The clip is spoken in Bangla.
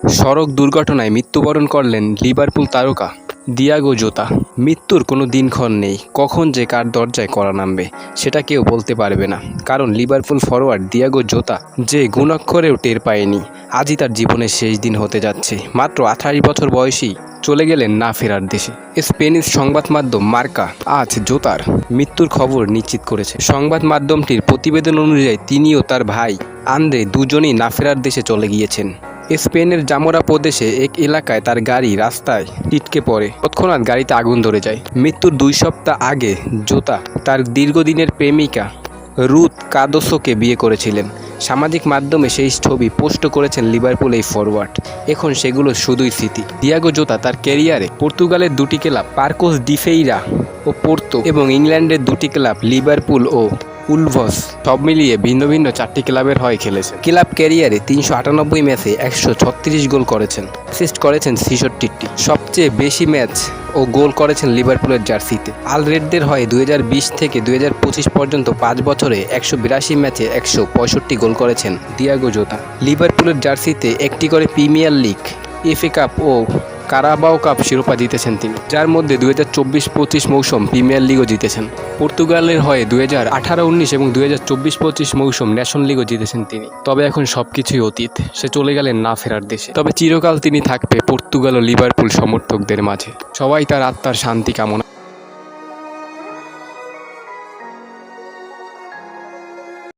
সড়ক দুর্ঘটনায় মৃত্যুবরণ করলেন লিভারপুল তারকা দিয়াগো জোতা। মৃত্যুর কোনো দিনক্ষণ নেই। কখন যে কার দরজায় করা নামবে, সেটা কেউ বলতে পারবে না। কারণ লিভারপুল ফরওয়ার্ড দিয়াগো জোতা যে গুণাক্ষরেও টের পায়নি, আজই তার জীবনের শেষ দিন হতে যাচ্ছে। মাত্র আঠাশ বছর বয়সেই চলে গেলেন না ফেরার দেশে। স্পেনিশ সংবাদ মাধ্যম মার্কা আজ জোতার মৃত্যুর খবর নিশ্চিত করেছে। সংবাদ মাধ্যমটির প্রতিবেদন অনুযায়ী তিনিও তার ভাই আন্দ্রে দুজনেই না ফেরার দেশে চলে গিয়েছেন। স্পেনের জামোরা প্রদেশে এক এলাকায় তার গাড়ি রাস্তায় টিটকে পড়ে। তৎক্ষণাৎ গাড়িতে আগুন ধরে যায়। মৃত্যুর দুই সপ্তাহ আগে জোতা তার দীর্ঘদিনের প্রেমিকা রুথ কাদোসোকে বিয়ে করেছিলেন। সামাজিক মাধ্যমে সেই ছবি পোস্ট করেছেন লিভারপুল এই ফরওয়ার্ড এখন সেগুলো শুধুই স্মৃতি। দিয়াগো জোতা তার ক্যারিয়ারে পর্তুগালের দুটি ক্লাব পার্কোস ডিফেইরা ও পোর্তো এবং ইংল্যান্ডের দুটি ক্লাব লিভারপুল ও উলভস সব মিলিয়ে ভিন্ন ভিন্ন চারটি ক্লাবের হয়ে খেলেছেন। ক্লাব ক্যারিয়ারে তিনশো আটানব্বই ম্যাচে একশো ছত্রিশ গোল করেছেন, অ্যাসিস্ট করেছেন ছেষট্টিটি। সবচেয়ে বেশি ম্যাচ ও গোল করেছেন লিভারপুলের জার্সিতে। আল রেডদের হয়ে দুই হাজার বিশ থেকে দুই হাজার পঁচিশ পর্যন্ত পাঁচ বছরে একশো বিরাশি ম্যাচে একশো পঁয়ষট্টি গোল করেছেন দিয়াগো জোতা। লিভারপুলের জার্সিতে একটি করে প্রিমিয়ার লিগ, এফএ কাপ ও কারাবাও কাপ শিরোপা জিতেছেন তিনি, যার মধ্যে দুই হাজার চব্বিশ পঁচিশ মৌসুম প্রিমিয়ার লিগও জিতেছেন। পর্তুগালের হয়ে দুই হাজার আঠারো উনিশ এবং দুই হাজার চব্বিশ পঁচিশ মৌসুম ন্যাশনাল লিগও জিতেছেন তিনি। তবে এখন সব কিছুই অতীত, সে চলে গেলেন না ফেরার দেশে। তবে চিরকাল তিনি থাকবে পর্তুগাল ও লিভারপুল সমর্থকদের মাঝে। সবাই তার আত্মার শান্তি কামনা